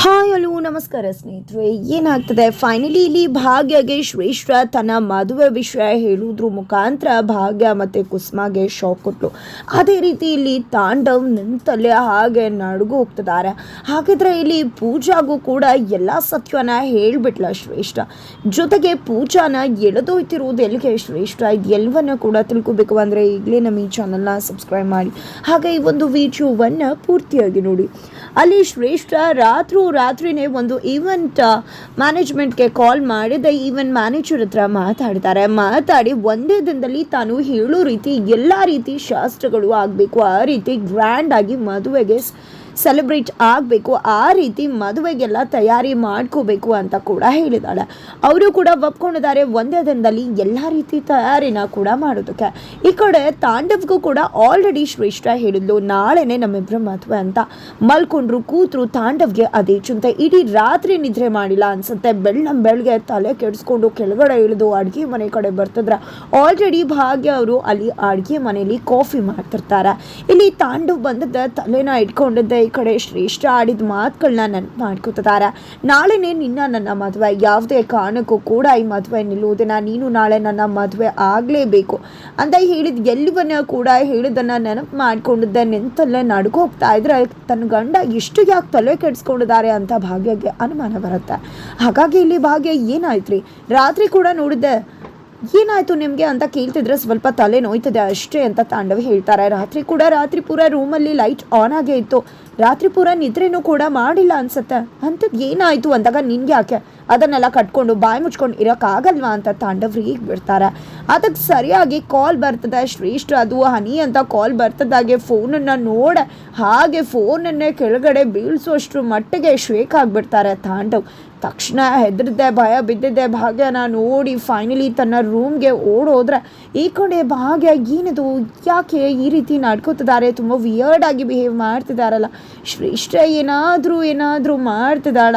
Hi, hello, ನಮಸ್ಕಾರ ಸ್ನೇಹಿತರೆ. ಏನಾಗ್ತದೆ? ಫೈನಲಿ ಇಲ್ಲಿ ಭಾಗ್ಯಗೆ ಶ್ರೇಷ್ಠ, ತನ್ನ ಮದುವೆ ವಿಷಯ ಹೇಳುವುದ್ರ ಮುಖಾಂತರ ಭಾಗ್ಯ ಮತ್ತು ಕುಸುಮಾಗೆ ಶಾಕ್ ಕೊಟ್ಟಲು ಅದೇ ರೀತಿ ಇಲ್ಲಿ ತಾಂಡವ್ ನಿಂತಲ್ಲೇ ಹಾಗೆ ನಡುಗು ಹೋಗ್ತಿದ್ದಾರೆ ಹಾಗಿದ್ರೆ ಇಲ್ಲಿ ಪೂಜಾಗೂ ಕೂಡ ಎಲ್ಲ ಸತ್ಯವನ್ನ ಹೇಳಿಬಿಟ್ಲ ಶ್ರೇಷ್ಠ. ಜೊತೆಗೆ ಪೂಜಾನ ಎಳೆದೋಯ್ತಿರುವುದು ಎಲ್ಲಿಗೆ ಶ್ರೇಷ್ಠ? ಇದು ಎಲ್ಲವನ್ನ ಕೂಡ ತಿಳ್ಕೊಬೇಕು ಅಂದರೆ ಈಗಲೇ ನಮ್ಮ ಈ ಚಾನಲ್ನ ಸಬ್ಸ್ಕ್ರೈಬ್ ಮಾಡಿ. ಹಾಗೆ ಈ ಒಂದು ವಿಡಿಯೋವನ್ನು ಪೂರ್ತಿಯಾಗಿ ನೋಡಿ. ಅಲ್ಲಿ ಶ್ರೇಷ್ಠ ರಾತ್ರಿ ರಾತ್ರಿನೇ ಒಂದು ಈವೆಂಟ್ ಮ್ಯಾನೇಜ್ಮೆಂಟ್ಗೆ ಕಾಲ್ ಮಾಡಿದ ಈವೆಂಟ್ ಮ್ಯಾನೇಜರ್ ಹತ್ರ ಮಾತಾಡ್ತಾರೆ. ಮಾತಾಡಿ ಒಂದೇ ದಿನದಲ್ಲಿ ತಾನು ಹೇಳೋ ರೀತಿ ಎಲ್ಲ ರೀತಿ ಶಾಸ್ತ್ರಗಳು ಆಗಬೇಕು. ಆ ರೀತಿ ಗ್ರ್ಯಾಂಡ್ ಆಗಿ ಮದುವೆಗೆ ಸೆಲೆಬ್ರೇಟ್ ಆಗಬೇಕು, ಆ ರೀತಿ ಮದುವೆಗೆಲ್ಲ ತಯಾರಿ ಮಾಡ್ಕೋಬೇಕು ಅಂತ ಕೂಡ ಹೇಳಿದಾಳೆ ಅವರು ಕೂಡ ಒಪ್ಕೊಂಡಿದ್ದಾರೆ, ಒಂದೇ ದಿನದಲ್ಲಿ ಎಲ್ಲ ರೀತಿ ತಯಾರಿನ ಕೂಡ ಮಾಡೋದಕ್ಕೆ. ಈ ಕಡೆ ತಾಂಡವ್ಗೂ ಕೂಡ ಆಲ್ರೆಡಿ ಶ್ರೇಷ್ಠ ಹೇಳಿದ್ಲು, ನಾಳೆನೆ ನಮ್ಮಿಬ್ಬರ ಮದುವೆ ಅಂತ. ಮಲ್ಕೊಂಡ್ರು, ಕೂತ್ರು, ತಾಂಡವ್ಗೆ ಅದೇ ಚಿಂತೆ. ಇಡೀ ರಾತ್ರಿ ನಿದ್ರೆ ಮಾಡಿಲ್ಲ ಅನ್ಸುತ್ತೆ. ಬೆಳ್ಳ ಬೆಳಗ್ಗೆ ತಲೆ ಕೆಡಿಸ್ಕೊಂಡು ಕೆಳಗಡೆ ಇಳಿದು ಅಡುಗೆ ಮನೆ ಕಡೆ ಬರ್ತಿದ್ರೆ ಆಲ್ರೆಡಿ ಭಾಗ್ಯ ಅವರು ಅಲ್ಲಿ ಅಡುಗೆ ಮನೆಯಲ್ಲಿ ಕಾಫಿ ಮಾಡ್ತಿರ್ತಾರೆ. ಇಲ್ಲಿ ತಾಂಡವ್ ಬಂದದ್ದ, ತಲೆನ ಇಟ್ಕೊಂಡಿದ್ದೆ ಕಡೆ ಶ್ರೇಷ್ಠ ಆಡಿದ ಮಾತುಗಳನ್ನ ನೆನಪು ಮಾಡ್ಕೋತಿದ್ದಾರೆ ನಾಳೆನೇ ನಿನ್ನ ನನ್ನ ಮದುವೆ, ಯಾವುದೇ ಕಾರಣಕ್ಕೂ ಕೂಡ ಈ ಮದುವೆ ನಿಲ್ಲುವುದನ್ನು ನೀನು ನಾಳೆ ನನ್ನ ಮದುವೆ ಆಗಲೇಬೇಕು ಅಂತ ಹೇಳಿದ ಎಲ್ಲವನ್ನ ಕೂಡ ಹೇಳಿದ್ದನ್ನು ನೆನಪು ಮಾಡ್ಕೊಂಡಿದ್ದೆ ನಿಂತಲ್ಲೇ ನಡ್ಕೋ ಹೋಗ್ತಾ ಇದ್ರೆ ತನ್ನ ಗಂಡ ಇಷ್ಟು ಯಾಕೆ ತಲೆ ಕೆಡಿಸ್ಕೊಂಡಿದ್ದಾರೆ ಅಂತ ಭಾಗ್ಯಕ್ಕೆ ಅನುಮಾನ ಬರುತ್ತೆ. ಹಾಗಾಗಿ ಇಲ್ಲಿ ಭಾಗ್ಯ ಏನಾಯ್ತು ರೀ ರಾತ್ರಿ ಕೂಡ ನೋಡಿದ್ದೆ ಏನಾಯ್ತು ನಿಮಗೆ ಅಂತ ಕೇಳ್ತಿದ್ರೆ ಸ್ವಲ್ಪ ತಲೆ ನೋಯ್ತದೆ ಅಷ್ಟೇ ಅಂತ ತಾಂಡವ್ ಹೇಳ್ತಾರೆ. ರಾತ್ರಿ ಕೂಡ ರಾತ್ರಿ ಪೂರ ರೂಮಲ್ಲಿ ಲೈಟ್ ಆನ್ ಆಗೇ ಇತ್ತು. ರಾತ್ರಿ ಪೂರ ನಿದ್ರೆನೂ ಕೂಡ ಮಾಡಿಲ್ಲ ಅನ್ಸುತ್ತೆ. ಅಂಥದ್ದು ಏನಾಯ್ತು ಅಂದಾಗ ನಿನ್ಗೆ ಯಾಕೆ ಅದನ್ನೆಲ್ಲ ಕಟ್ಕೊಂಡು ಬಾಯಿ ಮುಚ್ಕೊಂಡು ಇರೋಕ್ಕಾಗಲ್ವಾ ಅಂತ ತಾಂಡವ್ರಿಗೆ ಬಿಡ್ತಾರೆ ಅದಕ್ಕೆ ಸರಿಯಾಗಿ ಕಾಲ್ ಬರ್ತದೆ. ಶ್ರೇಷ್ಠ ಅದು ಹನಿ ಅಂತ ಕಾಲ್ ಬರ್ತದಾಗೆ ಫೋನನ್ನು ನೋಡ. ಹಾಗೆ ಫೋನನ್ನೇ ಕೆಳಗಡೆ ಬೀಳ್ಸೋಷ್ಟ್ರ ಮಟ್ಟಿಗೆ ಶ್ವೇಕ್ ಆಗಿಬಿಡ್ತಾರೆ ತಾಂಡವ್. ತಕ್ಷಣ ಹೆದರ್ದೆ, ಭಯ ಬಿದ್ದಿದ್ದೆ ಭಾಗ್ಯನ ನೋಡಿ ಫೈನಲಿ ತನ್ನ ರೂಮ್ಗೆ ಓಡೋದ್ರೆ ಈ ಕಡೆ ಭಾಗ್ಯ ಏನಿದು? ಯಾಕೆ ಈ ರೀತಿ ನಡ್ಕೋತಿದ್ದಾರೆ? ತುಂಬ ವಿಯರ್ಡ್ ಆಗಿ ಬಿಹೇವ್ ಮಾಡ್ತಿದ್ದಾರಲ್ಲ ಶ್ರೇಷ್ಠ ಏನಾದರೂ ಏನಾದರೂ ಮಾಡ್ತಿದ್ದಾಳ.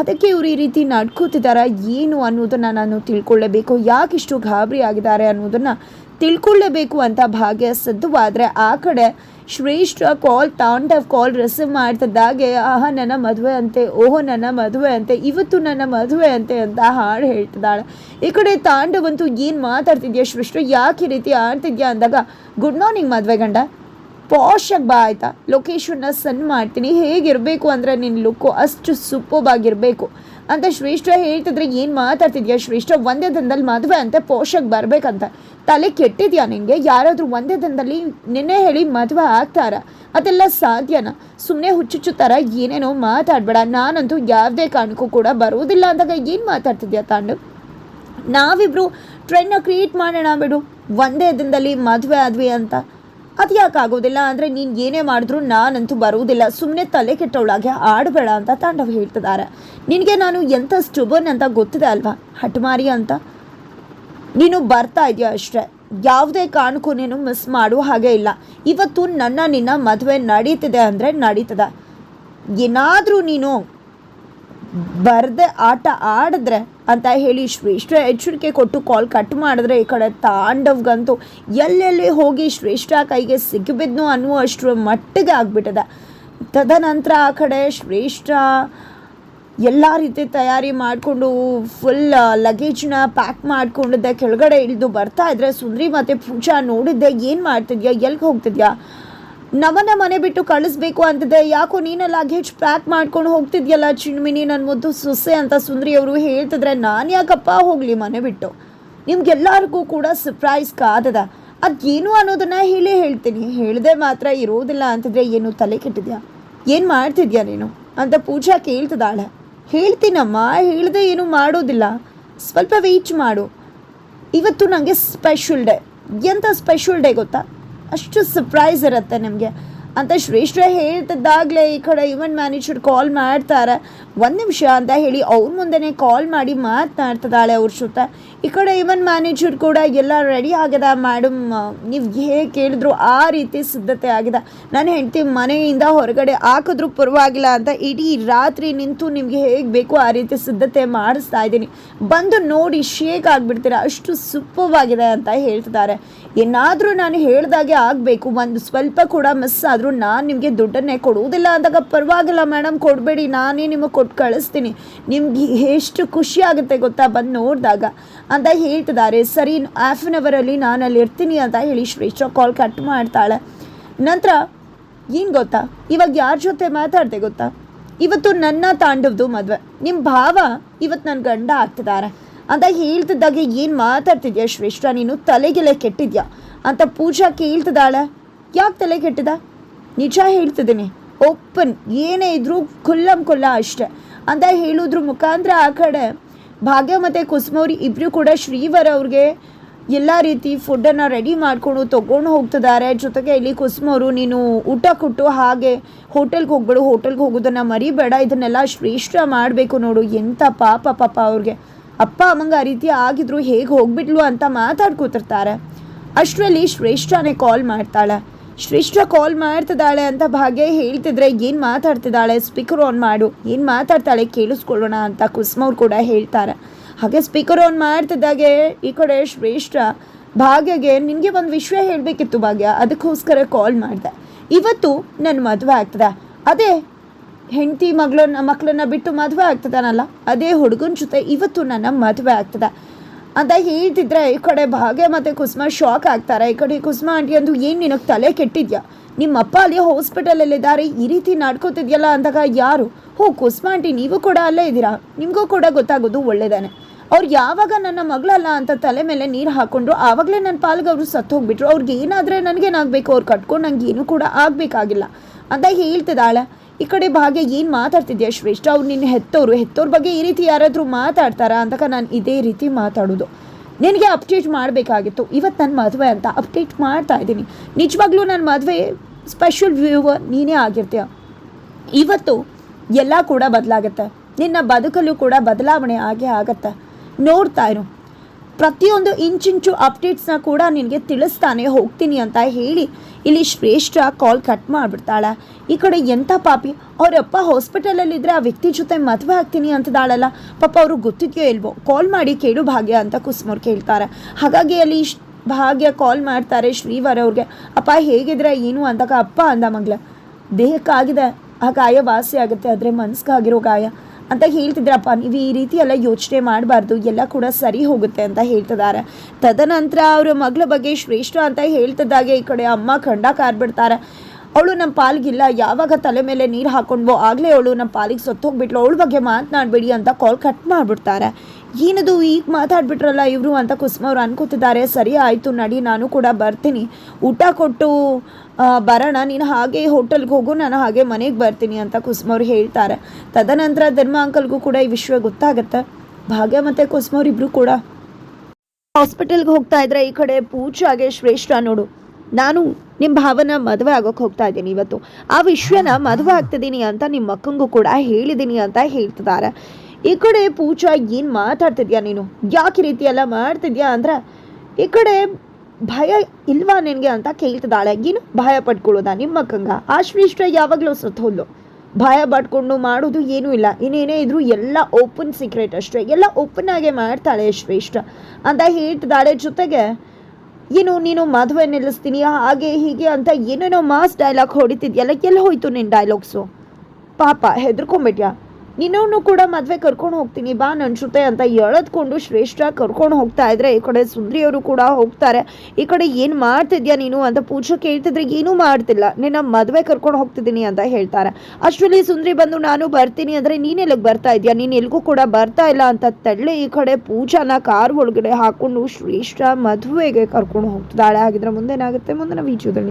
ಅದಕ್ಕೆ ಇವ್ರು ಈ ರೀತಿ ನಡ್ಕೋತಿದ್ದಾರ ಏನು ಅನ್ನೋದನ್ನು ನಾನು ತಿಳ್ಕೊಳ್ಳೇಬೇಕು, ಯಾಕಿಷ್ಟು ಗಾಬರಿ ಆಗಿದ್ದಾರೆ ಅನ್ನೋದನ್ನು ತಿಳ್ಕೊಳ್ಳೇಬೇಕು ಅಂತ ಭಾಗ್ಯ ಸಿದ್ಧವಾದರೆ ಆ ಕಡೆ ಶ್ರೇಷ್ಠ ಕಾಲ್, ತಾಂಡವ್ ಕಾಲ್ ರಿಸೀವ್ ಮಾಡ್ತಿದ್ದಾಗೆ ಆಹ, ನನ್ನ ಮದುವೆ ಅಂತೆ, ಓಹೋ, ನನ್ನ ಮದುವೆ ಅಂತೆ, ಇವತ್ತು ನನ್ನ ಮದುವೆ ಅಂತೆ ಅಂತ ಹಾಡು ಹೇಳ್ತಿದ್ದಾಳೆ. ಈ ಕಡೆ ತಾಂಡವಂತೂ ಏನು ಮಾತಾಡ್ತಿದ್ಯಾ ಶ್ರೇಷ್ಠ? ಯಾಕೆ ರೀತಿ ಆಡ್ತಿದ್ಯಾ ಅಂದಾಗ, ಗುಡ್ ಮಾರ್ನಿಂಗ್ ಮದುವೆ ಗಂಡ ಪಾಶಾಗಿ ಬಾ ಆಯಿತಾ? ಲೊಕೇಶನ್ನ ಸೆಂಡ್ ಮಾಡ್ತೀನಿ. ಹೇಗಿರಬೇಕು ಅಂದರೆ ನಿನ್ನ ಲುಕ್ಕು ಅಷ್ಟು ಸೂಪರ್ಬ್ ಆಗಿರಬೇಕು. ಅಂತ ಶ್ರೇಷ್ಠ ಹೇಳ್ತಿದ್ರೆ ಏನು ಮಾತಾಡ್ತಿದ್ಯಾ? ಶ್ರೇಷ್ಠ ಒಂದೇ ದಿನದಲ್ಲಿ ಮದುವೆ ಅಂತ, ಪೋಷಕ್ ಬರಬೇಕಂತ. ತಲೆ ಕೆಟ್ಟಿದ್ಯಾ ನಿನಗೆ ಯಾರಾದರೂ ಒಂದೇ ದಿನದಲ್ಲಿ ನಿನ್ನೆ ಹೇಳಿ ಮದುವೆ ಆಗ್ತಾರ? ಅದೆಲ್ಲ ಸಾಧ್ಯನಾ? ಸುಮ್ಮನೆ ಹುಚ್ಚುಚ್ಚು ಥರ ಏನೇನೋ ಮಾತಾಡಬೇಡ. ನಾನಂತೂ ಯಾವುದೇ ಕಾರಣಕ್ಕೂ ಕೂಡ ಬರುವುದಿಲ್ಲ ಅಂದಾಗ ಏನು ಮಾತಾಡ್ತಿದ್ಯಾ ತಾಂಡು? ನಾವಿಬ್ರು ಟ್ರೆಂಡ್ನ ಕ್ರಿಯೇಟ್ ಮಾಡೋಣ ಬಿಡು. ಒಂದೇ ದಿನದಲ್ಲಿ ಮದುವೆ ಆದ್ವಿ ಅಂತ. ಅದು ಯಾಕೆ ಆಗೋದಿಲ್ಲ? ಅಂದರೆ ನೀನು ಏನೇ ಮಾಡಿದ್ರು ನಾನಂತೂ ಬರುವುದಿಲ್ಲ. ಸುಮ್ಮನೆ ತಲೆ ಕೆಟ್ಟವಳಾಗೆ ಆಡಬೇಡ ಅಂತ ತಾಂಡವ ಹೇಳ್ತಿದ್ದಾರೆ. ನಿನಗೆ ನಾನು ಎಂಥ ಸ್ಟುಬನ್ ಅಂತ ಗೊತ್ತಿದೆ ಅಲ್ವಾ? ಹಠಮಾರಿ ಅಂತ. ನೀನು ಬರ್ತಾ ಇದೆಯಾ ಅಷ್ಟೇ? ಯಾವುದೇ ಕಾರಣಕ್ಕೂ ನೀನು ಮಿಸ್ ಮಾಡುವ ಹಾಗೆ ಇಲ್ಲ. ಇವತ್ತು ನನ್ನ ನಿನ್ನ ಮದುವೆ ನಡೀತಿದೆ ಅಂದರೆ ನಡೀತದೆ. ಏನಾದರೂ ನೀನು ಬರದೆ ಆಟ ಆಡಿದ್ರೆ ಅಂತ ಹೇಳಿ ಶ್ರೇಷ್ಠ ಎಚ್ಚರಿಕೆ ಕೊಟ್ಟು ಕಾಲ್ ಕಟ್ ಮಾಡಿದ್ರೆ ಈ ಕಡೆ ತಾಂಡವ್ಗಂತೂ ಎಲ್ಲೆಲ್ಲಿ ಹೋಗಿ ಶ್ರೇಷ್ಠ ಕೈಗೆ ಸಿಕ್ಕಿಬಿದ್ನು ಅನ್ನುವಷ್ಟು ಮಟ್ಟಿಗೆ ಆಗ್ಬಿಟ್ಟದ. ತದನಂತರ ಆ ಕಡೆ ಶ್ರೇಷ್ಠ ಎಲ್ಲ ರೀತಿ ತಯಾರಿ ಮಾಡಿಕೊಂಡು ಫುಲ್ ಲಗೇಜ್ನ ಪ್ಯಾಕ್ ಮಾಡಿಕೊಂಡಿದ್ದೆ. ಕೆಳಗಡೆ ಇಳಿದು ಬರ್ತಾ ಇದ್ರೆ, ಸುಂದ್ರಿ ಮತ್ತು ಪೂಜಾ ನೋಡಿದ್ದೆ, ಏನು ಮಾಡ್ತಿದ್ಯಾ ಎಲ್ಲಿಗೆ ಹೋಗ್ತಿದ್ಯಾ? ನಮ್ಮನ್ನ ಮನೆ ಬಿಟ್ಟು ಕಳಿಸ್ಬೇಕು ಅಂತಿದೆ. ಯಾಕೋ ನೀನ ಲಗೇಜ್ ಪ್ಯಾಕ್ ಮಾಡ್ಕೊಂಡು ಹೋಗ್ತಿದ್ಯಲ್ಲ ಚಿಣ್ಮಿನಿ ನನ್ನ ಮುದ್ದು ಸೊಸೆ ಅಂತ ಸುಂದ್ರಿ ಅವರು ಹೇಳ್ತಿದ್ರೆ ನಾನು ಯಾಕಪ್ಪ ಹೋಗಲಿ ಮನೆ ಬಿಟ್ಟು? ನಿಮ್ಗೆಲ್ಲರಿಗೂ ಕೂಡ ಸರ್ಪ್ರೈಸ್ ಕಾದದ. ಅದೇನು ಅನ್ನೋದನ್ನ ಹೇಳಿ ಹೇಳ್ತೀನಿ. ಹೇಳದೆ ಮಾತ್ರ ಇರೋದಿಲ್ಲ ಅಂತಿದ್ರೆ ಏನು ತಲೆ ಕೆಟ್ಟಿದ್ಯಾ? ಏನು ಮಾಡ್ತಿದ್ಯಾ ನೀನು? ಅಂತ ಪೂಜಾ ಕೇಳ್ತಿದ್ದಾಳೆ. ಹೇಳ್ತೀನಮ್ಮ, ಹೇಳದೆ ಏನು ಮಾಡೋದಿಲ್ಲ. ಸ್ವಲ್ಪ ವೆಯ್ಟ್ ಮಾಡು. ಇವತ್ತು ನನಗೆ ಸ್ಪೆಷಲ್ ಡೇ ಎಂಥ ಸ್ಪೆಷಲ್ ಡೇ ಗೊತ್ತಾ? ಅಷ್ಟು ಸರ್ಪ್ರೈಸ್ ಇರುತ್ತೆ ನಿಮಗೆ. ಅಂತ ಶ್ರೇಷ್ಠ ಹೇಳ್ತಿದ್ದಾಗಲೇ ಈ ಕಡೆ ಇವೆಂಟ್ ಮ್ಯಾನೇಜರ್ ಕಾಲ್ ಮಾಡ್ತಾರೆ. ಒಂದು ನಿಮಿಷ ಅಂತ ಹೇಳಿ ಅವ್ರ ಮುಂದೆನೇ ಕಾಲ್ ಮಾಡಿ ಮಾತನಾಡ್ತಿದ್ದಾಳೆ ಅವ್ರ ಜೊತೆ. ಈ ಕಡೆ ಇವೆಂಟ್ ಮ್ಯಾನೇಜರ್ ಕೂಡ ಎಲ್ಲ ರೆಡಿ ಆಗ್ಯದ ಮೇಡಮ್ ನೀವು ಹೇಗೆ ಕೇಳಿದ್ರು ಆ ರೀತಿ ಸಿದ್ಧತೆ ಆಗಿದೆ. ನನ್ನ ಹೆಂಡತಿ ಮನೆಯಿಂದ ಹೊರಗಡೆ ಹಾಕಿದ್ರು ಪರವಾಗಿಲ್ಲ ಅಂತ ಇಡೀ ರಾತ್ರಿ ನಿಂತು ನಿಮಗೆ ಹೇಗೆ ಬೇಕು ಆ ರೀತಿ ಸಿದ್ಧತೆ ಮಾಡಿಸ್ತಾ ಇದ್ದೀನಿ. ಬಂದು ನೋಡಿ ಶೇಕ್ ಆಗಿಬಿಡ್ತೀರಾ. ಅಷ್ಟು ಸುಪ್ಪವಾಗಿದೆ ಅಂತ ಹೇಳ್ತಿದ್ದಾರೆ. ಏನಾದರೂ ನಾನು ಹೇಳಿದಾಗೆ ಆಗಬೇಕು. ಒಂದು ಸ್ವಲ್ಪ ಕೂಡ ಮಿಸ್ ಆದರೂ ನಾನು ನಿಮಗೆ ದುಡ್ಡನ್ನೇ ಕೊಡುವುದಿಲ್ಲ ಅಂದಾಗ ಪರವಾಗಿಲ್ಲ ಮೇಡಮ್ ಕೊಡಬೇಡಿ. ನಾನೇ ನಿಮಗೆ ಕೊಟ್ಟು ಕಳಿಸ್ತೀನಿ. ನಿಮ್ಗೆ ಎಷ್ಟು ಖುಷಿ ಆಗುತ್ತೆ ಗೊತ್ತಾ ಬಂದು ನೋಡಿದಾಗ. ಅಂತ ಹೇಳ್ತಿದ್ದಾರೆ. ಸರಿ ಹಾಫ್ ಆನ್ ಅವರಲ್ಲಿ ನಾನು ಅಲ್ಲಿ ಇರ್ತೀನಿ ಅಂತ ಹೇಳಿ ಶ್ರೇಷ್ಠ ಕಾಲ್ ಕಟ್ ಮಾಡ್ತಾಳೆ. ನಂತರ ಏನು ಗೊತ್ತಾ? ಇವಾಗ ಯಾರ ಜೊತೆ ಮಾತಾಡ್ತೆ ಗೊತ್ತಾ? ಇವತ್ತು ನನ್ನ ತಾಂಡವ್ದು ಮದುವೆ. ನಿಮ್ಮ ಭಾವ ಇವತ್ತು ನನ್ನ ಗಂಡ ಆಗ್ತಿದ್ದಾರೆ. ಅಂತ ಹೇಳ್ತಿದ್ದಾಗೆ ಏನು ಮಾತಾಡ್ತಿದ್ಯಾ ಶ್ರೇಷ್ಠ? ನೀನು ತಲೆಗೆಲೆ ಕೆಟ್ಟಿದ್ಯಾ? ಅಂತ ಪೂಜಾ ಕೇಳ್ತಿದ್ದಾಳೆ ಯಾಕೆ ತಲೆ ಕೆಟ್ಟಿದ? ನಿಜ ಹೇಳ್ತಿದ್ದೀನಿ. ಓಪನ್. ಏನೇ ಇದ್ರೂ ಕುಲ್ಲಂ ಕುಲ್ಲ ಅಷ್ಟೆ. ಅಂತ ಹೇಳೋದ್ರ ಮುಖಾಂತರ ಆ ಕಡೆ ಭಾಗ್ಯ ಮತ್ತು ಕುಸುಮವ್ರಿ ಇಬ್ಬರು ಕೂಡ ಶ್ರೀವರ ಅವ್ರಿಗೆ ಎಲ್ಲ ರೀತಿ ಫುಡ್ಡನ್ನು ರೆಡಿ ಮಾಡಿಕೊಂಡು ತೊಗೊಂಡು ಹೋಗ್ತಿದ್ದಾರೆ. ಜೊತೆಗೆ ಇಲ್ಲಿ ಕುಸುಮವರು ನೀನು ಊಟ ಕೊಟ್ಟು ಹಾಗೆ ಹೋಟೆಲ್ಗೆ ಹೋಗ್ಬೇಡು. ಹೋಟೆಲ್ಗೆ ಹೋಗೋದನ್ನು ಮರಿಬೇಡ. ಇದನ್ನೆಲ್ಲ ಶ್ರೇಷ್ಠ ಮಾಡಬೇಕು ನೋಡು. ಎಂಥ ಪಾಪ ಪಾಪ ಅವ್ರಿಗೆ. ಅಪ್ಪ ಅಮ್ಮಂಗೆ ಆ ರೀತಿ ಆಗಿದ್ರು ಹೇಗೆ ಹೋಗ್ಬಿಟ್ಲು ಅಂತ ಮಾತಾಡ್ಕೊತಿರ್ತಾರೆ. ಅಷ್ಟರಲ್ಲಿ ಶ್ರೇಷ್ಠನೇ ಕಾಲ್ ಮಾಡ್ತಾಳೆ. ಶ್ರೇಷ್ಠ ಕಾಲ್ ಮಾಡ್ತಿದ್ದಾಳೆ ಅಂತ ಭಾಗ್ಯ ಹೇಳ್ತಿದ್ರೆ ಏನು ಮಾತಾಡ್ತಿದ್ದಾಳೆ? ಸ್ಪೀಕರ್ ಆನ್ ಮಾಡು. ಏನು ಮಾತಾಡ್ತಾಳೆ? ಕೇಳಿಸ್ಕೊಳ್ಳೋಣ ಅಂತ ಕುಸ್ಮವ್ರು ಕೂಡ ಹೇಳ್ತಾರೆ. ಹಾಗೆ ಸ್ಪೀಕರ್ ಆನ್ ಮಾಡ್ತಿದ್ದಾಗೆ ಈ ಕಡೆ ಶ್ರೇಷ್ಠ ಭಾಗ್ಯಗೆ ನಿನಗೆ ಒಂದು ವಿಷಯ ಹೇಳಬೇಕಿತ್ತು ಭಾಗ್ಯ, ಅದಕ್ಕೋಸ್ಕರ ಕಾಲ್ ಮಾಡಿದೆ. ಇವತ್ತು ನನ್ನ ಮದುವೆ ಆಗ್ತದೆ. ಅದೇ ಹೆಂಡತಿ ಮಗಳನ್ನ ಮಕ್ಕಳನ್ನ ಬಿಟ್ಟು ಮದುವೆ ಆಗ್ತದಾನಲ್ಲ? ಅದೇ ಹುಡುಗನ ಜೊತೆ ಇವತ್ತು ನನ್ನ ಮದುವೆ ಆಗ್ತದೆ. ಅಂತ ಹೇಳ್ತಿದ್ರೆ ಈ ಕಡೆ ಭಾಗ್ಯ ಮತ್ತು ಕುಸುಮ ಶಾಕ್ ಆಗ್ತಾರೆ. ಈ ಕಡೆ ಕುಸುಮ ಆಂಟಿ ಅಂದು, ಏನು ನಿನಗೆ ತಲೆ ಕೆಟ್ಟಿದ್ಯಾ? ನಿಮ್ಮ ಅಪ್ಪ ಅಲ್ಲಿ ಹಾಸ್ಪಿಟಲಲ್ಲಿದ್ದಾರೆ ಈ ರೀತಿ ನಡ್ಕೋತಿದ್ಯಲ್ಲ? ಅಂದಾಗ, ಯಾರು? ಹೋ, ಕುಸುಮ ಆಂಟಿ ನೀವು ಕೂಡ ಅಲ್ಲೇ ಇದ್ದೀರಾ? ನಿಮಗೂ ಕೂಡ ಗೊತ್ತಾಗೋದು ಒಳ್ಳೆಯದಾನೆ ಅವ್ರು ಯಾವಾಗ ನನ್ನ ಮಗಳಲ್ಲ ಅಂತ ತಲೆ ಮೇಲೆ ನೀರು ಹಾಕೊಂಡ್ರು, ಆವಾಗಲೇ ನನ್ನ ಪಾಲ್ಗೆ ಅವರು ಸತ್ತು ಹೋಗ್ಬಿಟ್ರು ಅವ್ರಿಗೆ ಏನಾದರೆ ನನಗೇನಾಗಬೇಕು? ಅವ್ರು ಕಟ್ಕೊಂಡು ನಂಗೆ ಏನೂ ಕೂಡ ಆಗಬೇಕಾಗಿಲ್ಲ. ಅಂತ ಹೇಳ್ತಿದ್ದಾಳೆ. ಈ ಕಡೆ ಭಾಗ್ಯ ಏನು ಮಾತಾಡ್ತಿದ್ಯಾ ಶ್ರೇಷ್ಠ? ಅವ್ರು ನಿನ್ನ ಹೆತ್ತೋರು. ಹೆತ್ತೋರ ಬಗ್ಗೆ ಈ ರೀತಿ ಯಾರಾದರೂ ಮಾತಾಡ್ತಾರಾ ಅಂತಕ ನಾನು ಇದೇ ರೀತಿ ಮಾತಾಡೋದು. ನಿನಗೆ ಅಪ್ಡೇಟ್ ಮಾಡಬೇಕಾಗಿತ್ತು. ಇವತ್ತು ನನ್ನ ಮದುವೆ ಅಂತ ಅಪ್ಡೇಟ್ ಮಾಡ್ತಾ ಇದ್ದೀನಿ. ನಿಜವಾಗ್ಲೂ ನನ್ನ ಮದುವೆ ಸ್ಪೆಷಲ್ ವ್ಯೂವರ್ ನೀನೇ ಆಗಿರ್ತೀಯ. ಇವತ್ತು ಎಲ್ಲ ಕೂಡ ಬದಲಾಗುತ್ತೆ. ನಿನ್ನ ಬದುಕಲ್ಲೂ ಕೂಡ ಬದಲಾವಣೆ ಆಗೇ ಆಗತ್ತೆ. ನೋಡ್ತಾ ಇರು. ಪ್ರತಿಯೊಂದು ಇಂಚಿಂಚು ಅಪ್ಡೇಟ್ಸ್ನ ಕೂಡ ನಿನಗೆ ತಿಳಿಸ್ತಾನೆ ಹೋಗ್ತೀನಿ ಅಂತ ಹೇಳಿ ಇಲ್ಲಿ ಶ್ರೇಷ್ಠ ಕಾಲ್ ಕಟ್ ಮಾಡಿಬಿಡ್ತಾಳೆ. ಈ ಕಡೆ ಎಂಥ ಪಾಪಿ? ಅವರಪ್ಪ ಹಾಸ್ಪಿಟಲಲ್ಲಿದ್ದರೆ ಆ ವ್ಯಕ್ತಿ ಜೊತೆ ಮದುವೆ ಆಗ್ತೀನಿ ಅಂತದಾಳಲ್ಲ. ಪಾಪ ಅವರು ಗೊತ್ತಿದೆಯೋ ಇಲ್ವೋ? ಕಾಲ್ ಮಾಡಿ ಕೇಳು ಭಾಗ್ಯ ಅಂತ ಕುಸುಮವ್ರು ಕೇಳ್ತಾರೆ. ಹಾಗಾಗಿ ಅಲ್ಲಿ ಭಾಗ್ಯ ಕಾಲ್ ಮಾಡ್ತಾರೆ ಶ್ರೀವರ ಅವ್ರಿಗೆ. ಅಪ್ಪ ಹೇಗಿದ್ರೆ? ಏನು ಅಂದಾಗ ಅಪ್ಪ ಅಂದ ಮಗ್ಲ ದೇಹಕ್ಕಾಗಿದೆ. ಆ ಗಾಯ ವಾಸಿ ಆಗುತ್ತೆ. ಆದರೆ ಮನ್ಸ್ಗಾಗಿರೋ ಗಾಯ. ಅಂತ ಹೇಳ್ತಿದ್ರಪ್ಪ. ನೀವು ಈ ರೀತಿ ಎಲ್ಲ ಯೋಚನೆ ಮಾಡಬಾರ್ದು. ಎಲ್ಲ ಕೂಡ ಸರಿ ಹೋಗುತ್ತೆ ಅಂತ ಹೇಳ್ತಿದ್ದಾರೆ. ತದನಂತರ ಅವ್ರ ಮಗಳ ಬಗ್ಗೆ ಶ್ರೇಷ್ಠ ಅಂತ ಹೇಳ್ತಿದ್ದಾಗೆ ಈ ಕಡೆ ಅಮ್ಮ ಖಂಡ ಕಾರ್ಬಿಡ್ತಾರೆ ಅವಳು ನಮ್ಮ ಪಾಲ್ಗಿಲ್ಲ. ಯಾವಾಗ ತಲೆ ಮೇಲೆ ನೀರು ಹಾಕೊಂಡ್ವೋ ಆಗಲೇ ಅವಳು ನಮ್ಮ ಪಾಲಿಗೆ ಸತ್ತೋಗ್ಬಿಟ್ಲು. ಅವಳ ಬಗ್ಗೆ ಮಾತನಾಡಬೇಡಿ ಅಂತ ಕಾಲ್ ಕಟ್ ಮಾಡಿಬಿಡ್ತಾರೆ. ಏನದು ಈಗ ಮಾತಾಡ್ಬಿಟ್ರಲ್ಲ ಇವರು ಅಂತ ಕುಸುಮ ಅವ್ರು ಅನ್ಕೋತಿದ್ದಾರೆ. ಸರಿ ಆಯಿತು, ನಡಿ, ನಾನು ಕೂಡ ಬರ್ತೀನಿ. ಊಟ ಕೊಟ್ಟು ಬರೋಣ. ನೀನು ಹಾಗೆ ಹೋಟೆಲ್ಗೆ ಹೋಗು, ನಾನು ಹಾಗೆ ಮನೆಗೆ ಬರ್ತೀನಿ ಅಂತ ಕುಸುಮ ಅವ್ರು ಹೇಳ್ತಾರೆ. ತದನಂತರ ಧರ್ಮ ಅಂಕಲ್ಗೂ ಕೂಡ ಈ ವಿಷಯ ಗೊತ್ತಾಗತ್ತೆ. ಭಾಗ್ಯ ಮತ್ತು ಕುಸುಮ ಅವ್ರಿಬ್ರು ಕೂಡ. ಹಾಸ್ಪಿಟಲ್ಗೆ ಹೋಗ್ತಾ ಇದ್ರೆ ಈ ಕಡೆ ಪೂಜಾಗೆ ಶ್ರೇಷ್ಠ ನೋಡು. ನಾನು ನಿಮ್ಮ ಭಾವನ ಮದುವೆ ಆಗೋಕೆ ಹೋಗ್ತಾ ಇದ್ದೀನಿ ಇವತ್ತು. ಆ ವಿಷಯನ ಮದುವೆ ಆಗ್ತಿದ್ದೀನಿ ಅಂತ ನಿಮ್ಮ ಮಕ್ಕಂಗೂ ಕೂಡ ಹೇಳಿದ್ದೀನಿ ಅಂತ ಹೇಳ್ತಿದ್ದಾರೆ. ಈ ಕಡೆ ಪೂಜಾ ಏನು ಮಾತಾಡ್ತಿದ್ಯಾ ನೀನು? ಯಾಕೆ ರೀತಿ ಎಲ್ಲ ಮಾಡ್ತಿದ್ಯಾ ಅಂದ್ರೆ, ಈ ಕಡೆ ಭಯ ಇಲ್ವಾ ನಿನಗೆ ಅಂತ ಕೇಳ್ತಿದ್ದಾಳೆ. ಏನು ಭಯ ಪಡ್ಕೊಳ್ಳೋದಾ ನಿಮ್ಮ ಕಂಗ? ಆ ಶ್ರೇಷ್ಠ ಯಾವಾಗಲೂ ಸತ್ತು ಹೋದ್ಲು ಭಯ ಪಡ್ಕೊಂಡು ಮಾಡೋದು ಏನೂ ಇಲ್ಲ. ಇನ್ನೇನೇ ಇದ್ರೂ ಎಲ್ಲ ಓಪನ್ ಸೀಕ್ರೆಟ್ ಅಷ್ಟೇ. ಎಲ್ಲ ಓಪನ್ ಆಗೇ ಮಾಡ್ತಾಳೆ ಶ್ರೇಷ್ಠ. ಅಂತ ಹೇಳ್ತಿದ್ದಾಳೆ ಜೊತೆಗೆ ಏನು ನೀನು ಮದುವೆ ನಿಲ್ಲಿಸ್ತೀನಿ. ಹಾಗೆ ಹೀಗೆ ಅಂತ ಏನೇನೋ ಮಾಸ್ ಡೈಲಾಗ್ ಹೊಡಿತಿದ್ಯಲ್ಲ, ಎಲ್ಲಿ ಹೋಯ್ತು ನಿನ್ನ ಡೈಲಾಗ್ಸು ಪಾಪ ಹೆದರ್ಕೊಂಬಿಟ್ಯಾ ನಿನ್ನೂ ಕೂಡ ಮದುವೆ ಕರ್ಕೊಂಡು ಹೋಗ್ತೀನಿ, ಬಾ ನನ್ನ ಜೊತೆ ಅಂತ ಎಳೆದ್ಕೊಂಡು ಶ್ರೇಷ್ಠ ಕರ್ಕೊಂಡು ಹೋಗ್ತಾ ಇದ್ರೆ, ಈ ಕಡೆ ಸುಂದ್ರಿಯವರು ಕೂಡ ಹೋಗ್ತಾರೆ. ಈ ಕಡೆ ಏನು ಮಾಡ್ತಿದ್ಯಾ ನೀನು ಅಂತ ಪೂಜೆ ಕೇಳ್ತಿದ್ರೆ ಏನೂ ಮಾಡ್ತಿಲ್ಲ. ನಿನ್ನ ಮದುವೆ ಕರ್ಕೊಂಡು ಹೋಗ್ತಿದ್ದೀನಿ ಅಂತ ಹೇಳ್ತಾರೆ. ಅಷ್ಟರಲ್ಲಿ ಸುಂದ್ರಿ ಬಂದು, ನಾನು ಬರ್ತೀನಿ ಅಂದರೆ ನೀನು ಎಲ್ಲಿಗೆ ಬರ್ತಾ ಇದೆಯಾ? ನೀನು ಎಲ್ಗೂ ಕೂಡ ಬರ್ತಾ ಇಲ್ಲ ಅಂತ ತಳ್ಳಿ ಈ ಕಡೆ ಪೂಜಾನ ಕಾರ್ ಒಳಗಡೆ ಹಾಕೊಂಡು ಶ್ರೇಷ್ಠ ಮದುವೆಗೆ ಕರ್ಕೊಂಡು ಹೋಗ್ತಿದ್ದಾಳೆ. ಹಾಗಿದ್ರೆ ಮುಂದೆ ಮುಂದಿನ ವಿಡಿಯೋದಲ್ಲಿ